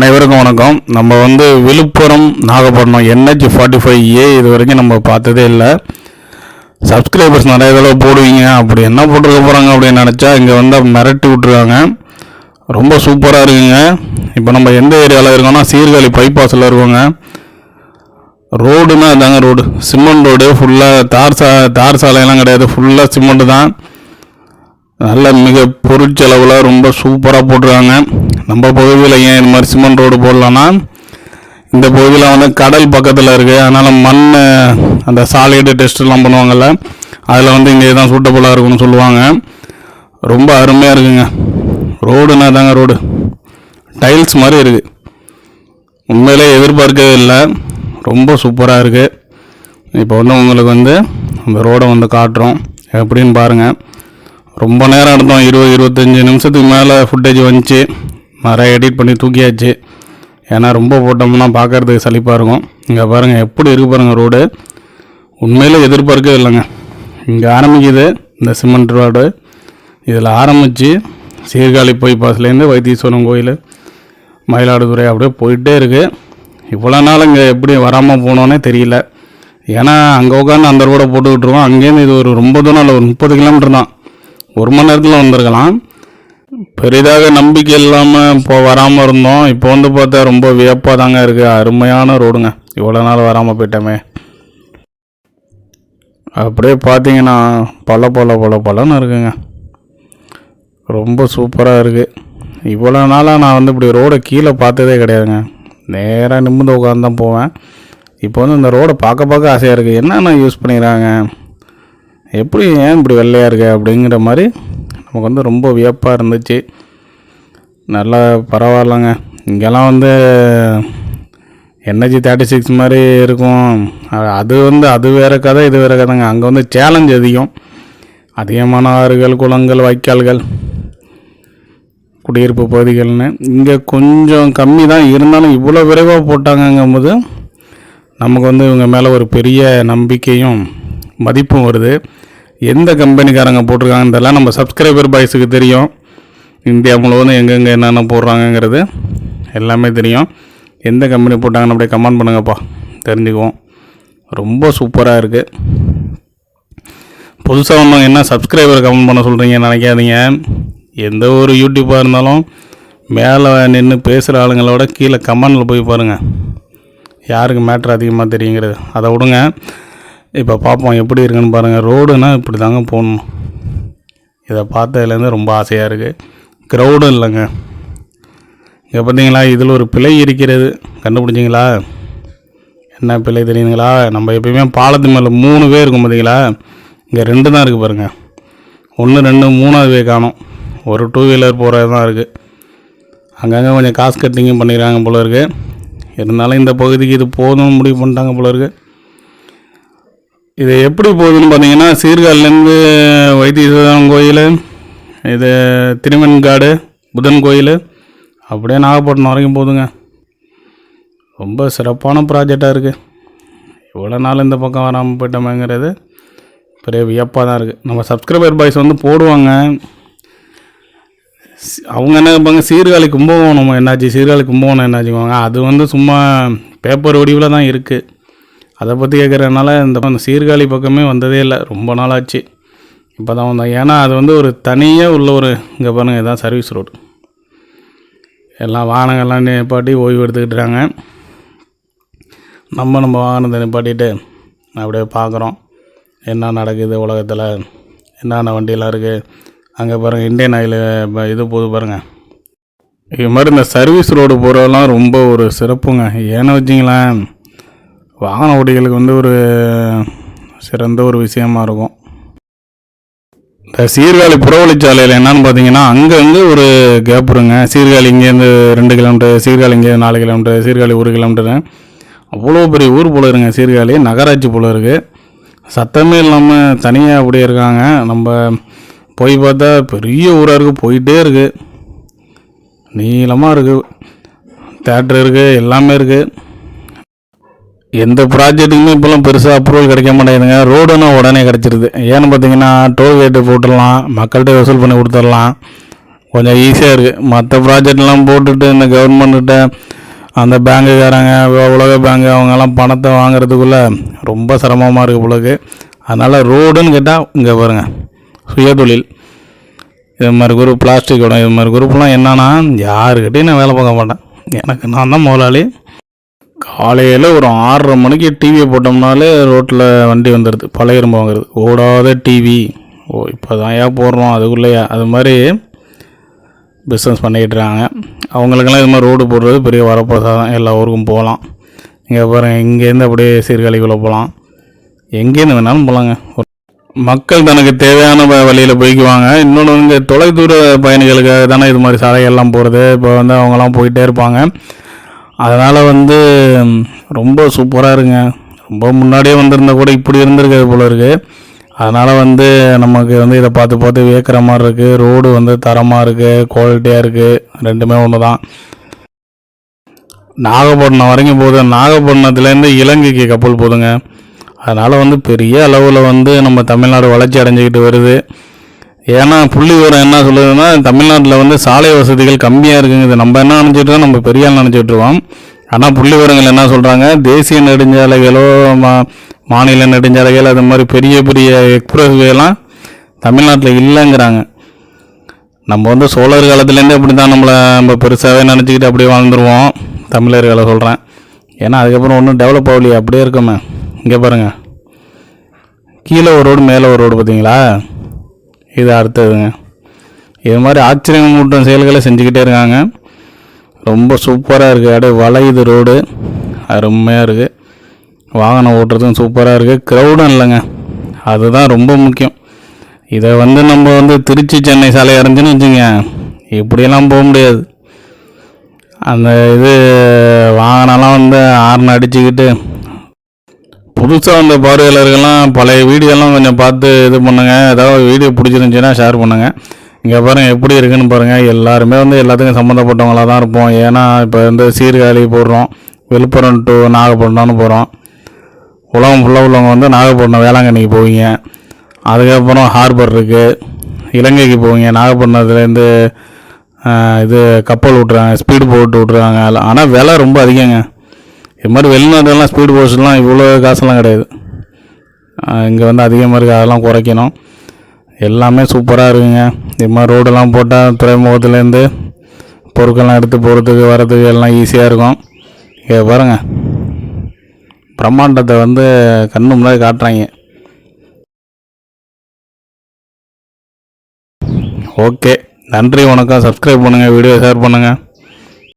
அனைவருக்கும் வணக்கம். நம்ம வந்து Villupuram Nagapattinam NH forty five A இது வரைக்கும் நம்ம பார்த்ததே இல்லை. சப்ஸ்கிரைபர்ஸ் நிறைய தடவை போடுவீங்க. அப்படி என்ன போட்டிருக்க போகிறாங்க அப்படின்னு நினச்சா இங்கே வந்து மிரட்டி விட்ருக்காங்க ரொம்ப சூப்பராக இருக்குங்க. இப்போ நம்ம எந்த ஏரியாவில் இருக்கோம்னா சீர்காழி பைபாஸில் இருக்கோங்க. ரோடுனா அதாங்க ரோடு சிமெண்ட் ரோடு ஃபுல்லாக தார் சா தார் சாலையெல்லாம் கிடையாது. ஃபுல்லாக சிமெண்ட்டு தான். நல்ல மிக பொருட்செலவில் ரொம்ப சூப்பராக போட்டிருக்காங்க. நம்ம பகுதியில் ஏன் இந்த மாதிரி சிமெண்ட் ரோடு போடலான்னா இந்த பகுதியில் வந்து கடல் பக்கத்தில் இருக்குது அதனால் மண் அந்த சாலிடு டெஸ்ட்லாம் பண்ணுவாங்கள்ல அதில் வந்து இங்கே தான் சூட்டபுளாக இருக்கும்னு சொல்லுவாங்க. ரொம்ப அருமையாக இருக்குங்க. ரோடுனா தாங்க ரோடு? டைல்ஸ் மாதிரி இருக்குது உண்மையிலே எதிர்பார்க்கவே இல்லை. ரொம்ப சூப்பராக இருக்குது இப்போ வந்து உங்களுக்கு வந்து அந்த ரோடை வந்து காட்டுறோம். எப்படின்னு பாருங்கள் ரொம்ப நேரம் எடுத்தோம் இருபது இருபத்தஞ்சி நிமிஷத்துக்கு மேலே ஃபுட்டேஜ் வந்துச்சு. நிறைய எடிட் பண்ணி தூக்கியாச்சு. ஏன்னா ரொம்ப போட்டோம்னா பார்க்கறதுக்கு சலிப்பாக இருக்கும். இங்கே பாருங்கள் எப்படி இருக்கு பாருங்கள் ரோடு உண்மையில் எதிர்பார்க்கவே இல்லைங்க. இங்கே ஆரம்பிக்குது இந்த சிமெண்ட் ரோடு இதில் ஆரம்பித்து சீர்காழி போய் பாஸ்லேருந்து வைத்தீஸ்வரன் கோயில் மயிலாடுதுறை அப்படியே போயிட்டே இருக்குது இவ்வளோ நாள் இங்கே எப்படி வராமல் போனோன்னே தெரியல. ஏன்னா அங்கே உட்காந்து அந்த ரோடை போட்டுக்கிட்டுருவோம் அங்கேருந்து இது ஒரு ரொம்ப தூரம் இல்லை ஒரு முப்பது கிலோமீட்டர் தான். ஒரு மணி நேரத்தில் வந்திருக்கலாம். பெரிதாக நம்பிக்கை இல்லாமல் இப்போ வராமல் இருந்தோம். இப்போ வந்து பார்த்தா ரொம்ப வியப்பாக தாங்க இருக்குது அருமையான ரோடுங்க. இவ்வளோ நாள் வராமல் போயிட்டோமே. அப்படியே பார்த்தீங்கன்னா பல பல பல பலன்னு இருக்குங்க. ரொம்ப சூப்பராக இருக்குது இவ்வளோ நாளாக நான் வந்து இப்படி ரோடை கீழே பார்த்ததே கிடையாதுங்க. நேராக நிமிர்ந்து உட்காந்து தான் போவேன். இப்போ வந்து இந்த ரோடை பார்க்க பார்க்க ஆசையாக இருக்குது என்னென்ன யூஸ் பண்ணிக்கிறாங்க? எப்படி ஏன் இப்படி வெள்ளையாக இருக்க அப்படிங்கிற மாதிரி நமக்கு வந்து ரொம்ப வியப்பாக இருந்துச்சு. நல்லா பரவாயில்லங்க. இங்கெல்லாம் வந்து என்ஹெச்சி தேர்ட்டி சிக்ஸ் மாதிரி இருக்கும். அது வந்து அது வேறு கதை இது வேறு கதைங்க. அங்கே வந்து சேலஞ்ச் அதிகம். அதிகமான ஆறுகள் குளங்கள் வாய்க்கால்கள் குடியிருப்பு பகுதிகள்னு. இங்கே கொஞ்சம் கம்மி தான். இருந்தாலும் இவ்வளோ விரைவாக போட்டாங்கங்கும்போது நமக்கு வந்து இவங்க மேலே ஒரு பெரிய நம்பிக்கையும் மதிப்பும் வருது. எந்த கம்பெனிக்காரங்க போட்டிருக்காங்கன்னு தெரியல. நம்ம சப்ஸ்கிரைபர் பாய்ஸுக்கு தெரியும். இந்தியா முழுவதும் எங்கெங்கே என்னென்ன போடுறாங்கங்கிறது எல்லாமே தெரியும். எந்த கம்பெனி போட்டாங்கன்னு அப்படியே கமெண்ட் பண்ணுங்கப்பா. தெரிஞ்சுக்குவோம். ரொம்ப சூப்பராக இருக்குது புதுசாக ஒன்றும் என்ன சப்ஸ்கிரைபர் கமெண்ட் பண்ண சொல்கிறீங்கன்னு நினைக்காதீங்க. எந்த ஒரு யூடியூப்பாக இருந்தாலும் மேலே நின்று பேசுகிற ஆளுங்களோட கீழே கமெண்டில் போய் பாருங்கள் யாருக்கு மேட்ரு அதிகமாக தெரியுங்கிறது. அதை விடுங்க. இப்போ பார்ப்போம் எப்படி இருக்குன்னு பாருங்கள். ரோடுனா இப்படி தாங்க போகணும். இதை பார்த்ததுலேருந்து ரொம்ப ஆசையாக இருக்குது க்ரௌடும் இல்லைங்க. இங்கே பார்த்தீங்களா இதில் ஒரு பிழை இருக்கிறது. கண்டுபிடிச்சிங்களா? என்ன பிழை தெரியுதுங்களா? நம்ம எப்பயுமே பாலத்து மேலே மூணு பேர் இருக்கும் பார்த்தீங்களா? இங்கே ரெண்டு தான் இருக்குது பாருங்கள் ஒன்று ரெண்டு மூணாவது வே காணும். ஒரு டூ வீலர் போகிறது தான் இருக்குது அங்கங்கே கொஞ்சம் காசு கட்டிங்கும் பண்ணிக்கிறாங்க போல இருக்குது இருந்தாலும் இந்த பகுதிக்கு இது போதும்னு முடிவு பண்ணிட்டாங்க போல இருக்குது இது எப்படி போகுதுன்னு பார்த்தீங்கன்னா சீர்காழிலேருந்து வைத்தீஸ்வரன் கோயில் இது திருவெண்காடு புதன் கோயில் அப்படியே நாகப்பட்டினம் வரைக்கும் போதுங்க ரொம்ப சிறப்பான ப்ராஜெக்டாக இருக்குது இவ்வளோ நாள் இந்த பக்கம் வராமல் போயிட்டோமேங்கிறது பெரிய வியப்பாக தான் இருக்குது நம்ம சப்ஸ்கிரைபர் பாய்ஸ் வந்து போடுவாங்க. அவங்க என்ன கேட்பாங்க சீர்காழி கும்பகோணம் என்னாச்சு சீர்காழி கும்பகோணம் என்னாச்சுக்குவாங்க அது வந்து சும்மா பேப்பர் வடிவில் தான் இருக்குது அதை பற்றி கேட்குறதுனால இந்த அந்த சீர்காழி பக்கமே வந்ததே இல்லை. ரொம்ப நாளாச்சு. இப்போ தான் வந்தோம். ஏன்னா அது வந்து ஒரு தனியாக உள்ள ஒரு இங்கே பாருங்கள் இதான் சர்வீஸ் ரோடு எல்லாம் வாகனங்கள்லாம் நிப்பாட்டி ஓய்வு எடுத்துக்கிட்டுறாங்க நம்ம நம்ம வாகனத்தை நிப்பாட்டிட்டு அப்படியே பார்க்குறோம் என்ன நடக்குது உலகத்தில்? என்னென்ன வண்டியெல்லாம் இருக்குது அங்கே பாருங்கள் இந்தியன் ஆயில் இது போகுது பாருங்கள் இது மாதிரி இந்த சர்வீஸ் ரோடு போகிறதெல்லாம் ரொம்ப ஒரு சிறப்புங்க. ஏன்னு வச்சிங்களேன் வாகன ஓட்டிகளுக்கு வந்து ஒரு சிறந்த ஒரு விஷயமா இருக்கும். இந்த சீர்காழி புறவழிச்சாலையில் என்னன்னு பார்த்தீங்கன்னா அங்கங்கே ஒரு கேப் இருங்க சீர்காழி இங்கேருந்து ரெண்டு கிலோமீட்டர் சீர்காழி இங்கே நாலு கிலோமீட்டர் சீர்காழி ஒரு கிலோமீட்டரு அவ்வளோ பெரிய ஊர் போல இருங்க சீர்காழி. நகராட்சி போல இருக்குது சத்தமே இல்லாமல் தனியாக அப்படியே இருக்காங்க. நம்ம போய் பார்த்தா பெரிய ஊராக இருக்குது போயிட்டே இருக்குது நீளமாக இருக்குது தேட்ரு இருக்குது எல்லாமே இருக்குது எந்த ப்ராஜெக்ட்டுக்குமே இப்போல்லாம் பெருசாக அப்ரூவல் கிடைக்க மாட்டேங்குதுங்க. ரோடுன்னா உடனே கிடச்சிருது. ஏன்னு பார்த்தீங்கன்னா டோல்கேட்டு போட்டுடலாம் மக்கள்கிட்ட வசூல் பண்ணி கொடுத்துடலாம். கொஞ்சம் ஈஸியாக இருக்குது மற்ற ப்ராஜெக்ட்லாம் போட்டுட்டு இந்த கவர்மெண்ட்டு அந்த பேங்குக்காரங்க உலக பேங்கு அவங்கெல்லாம் பணத்தை வாங்குறதுக்குள்ளே ரொம்ப சிரமமாக இருக்குது பொழுது அதனால் ரோடுன்னு கேட்டால் இங்கே பாருங்கள் சுயதொழில். இது மாதிரி குரூப் பிளாஸ்டிக் உடம் இது மாதிரி குரூப்லாம் என்னென்னா யாருக்கிட்டையும் நான் வேலை பார்க்க மாட்டேன். எனக்கு நான் தான் முதலாளி. காலையில் ஒரு ஆறரை மணிக்கு டிவியை போட்டோம்னாலே ரோட்டில் வண்டி வந்துடுது பழைய இரும்பு வாங்குறது. ஓடாத டிவி ஓ இப்போ தான் ஏன் போடுறோம். அதுக்குள்ளேயே? அது மாதிரி பிஸ்னஸ் பண்ணிக்கிட்டுறாங்க அவங்களுக்கெல்லாம் இது மாதிரி ரோடு போடுறது பெரிய வரப்பிரசாதம். எல்லா ஊருக்கும் போகலாம். இங்கே பாருங்கள் இங்கேருந்து அப்படியே சீர்காழிக்குள்ளே போகலாம். எங்கேருந்து வேணாலும் போகலாங்க மக்கள் தனக்கு தேவையான வழியில் போய்க்குவாங்க. இன்னொன்று வந்து தொலைதூர பயணிகளுக்காக தானே இது மாதிரி சாலைகள்லாம் போகிறது இப்போ வந்து அவங்கெல்லாம் போயிட்டே இருப்பாங்க. அதனால் வந்து ரொம்ப சூப்பராக இருங்க. ரொம்ப முன்னாடியே வந்திருந்தா கூட இப்படி இருந்திருக்காது போல இருக்குது அதனால் வந்து நமக்கு வந்து இதை பார்த்து பார்த்து வியக்கிற மாதிரி இருக்குது ரோடு வந்து தரமாக இருக்குது குவாலிட்டியாக இருக்குது ரெண்டுமே ஒன்று தான் நாகப்பட்டினம் வரைக்கும் போகுது. நாகப்பட்டினத்துலேருந்து இலங்கைக்கு கப்பல் போகுதுங்க அதனால் வந்து பெரிய அளவில் வந்து நம்ம தமிழ்நாடு வளர்ச்சி அடைஞ்சிக்கிட்டு வருது. ஏன்னா புள்ளி விவரம் என்ன சொல்லுதுன்னா தமிழ்நாட்டில் வந்து சாலை வசதிகள் கம்மியாக இருக்குங்கிறது நம்ம என்ன நினச்சிட்டு நம்ம பெரிய ஆள் ஆனால் புள்ளி விவரங்கள் என்ன சொல்கிறாங்க தேசிய நெடுஞ்சாலைகளோ மா மாநில நெடுஞ்சாலைகள் அது மாதிரி பெரிய பெரிய எக்ஸ்பிரஸ்வேலாம் தமிழ்நாட்டில் இல்லைங்கிறாங்க. நம்ம வந்து சோழர் காலத்துலேருந்தே அப்படி தான் நம்மளை நம்ம பெருசாகவே நினச்சிக்கிட்டு அப்படியே வாழ்ந்துருவோம். தமிழர்களை சொல்கிறேன் ஏன்னா அதுக்கப்புறம் ஒன்றும் டெவலப் ஆகலையே அப்படியே இருக்கோமே. இங்கே பாருங்கள் கீழே ஒரு ரோடு மேலே ஒரு ரோடு பார்த்தீங்களா? இது அடுத்ததுங்க. இது மாதிரி ஆச்சரியமூட்டும் செயல்களை செஞ்சுக்கிட்டே இருக்காங்க. ரொம்ப சூப்பராக இருக்குது அப்படியே வளையுது ரோடு. அருமையாக இருக்குது வாகனம் ஓட்டுறதும் சூப்பராக இருக்குது க்ரௌடும் இல்லைங்க. அதுதான் ரொம்ப முக்கியம். இதை வந்து நம்ம வந்து திருச்சி சென்னை சாலை இறஞ்சுன்னு வச்சுங்க. இப்படியெல்லாம் போக முடியாது. அந்த இது வாகனம்லாம் வந்து ஆர்ன் அடிச்சுக்கிட்டு புதுசாக வந்த பார்வையாளர்கள்லாம் பழைய வீடியோலாம் கொஞ்சம் பார்த்து இது பண்ணுங்கள் ஏதாவது வீடியோ பிடிச்சிருந்துச்சின்னா ஷேர் பண்ணுங்க. இங்கே பாருங்கள் எப்படி இருக்குன்னு பாருங்கள் எல்லாருமே வந்து எல்லாத்துக்கும் சம்மந்தப்பட்டவங்களாக தான் இருப்போம். ஏன்னா இப்போ வந்து சீர்காழி போடுறோம் விழுப்புரம் டு நாகப்பட்டினம்னு போகிறோம் உலகம் ஃபுல்லாக உள்ளவங்க வந்து நாகப்பட்டினம் வேளாங்கண்ணிக்கு போவீங்க. அதுக்கப்புறம் ஹார்பர் இருக்குது இலங்கைக்கு போவீங்க. நாகப்பட்டினத்துலேருந்து இது கப்பல் விட்றாங்க ஸ்பீடு போட்டு விட்றாங்க ஆனால் விலை ரொம்ப அதிகங்க. இது மாதிரி வெளிநாட்டுலாம் ஸ்பீடு போஸ்ட்லாம் இவ்வளோ காசுலாம் கிடையாது. இங்கே வந்து அதிகமாக இருக்குது அதெல்லாம் குறைக்கணும். எல்லாமே சூப்பராக இருக்குங்க. இது மாதிரி ரோடெல்லாம் போட்டால் துறைமுகத்துலேருந்து பொருட்கள்லாம் எடுத்து போகிறதுக்கு வரதுக்கு எல்லாம் ஈஸியாக இருக்கும். இங்கே பாருங்கள் பிரம்மாண்டத்தை வந்து கண்ணு முன்னாடி காட்டுறாங்க. ஓகே. நன்றி வணக்கம். சப்ஸ்கிரைப் பண்ணுங்கள் வீடியோ ஷேர் பண்ணுங்கள்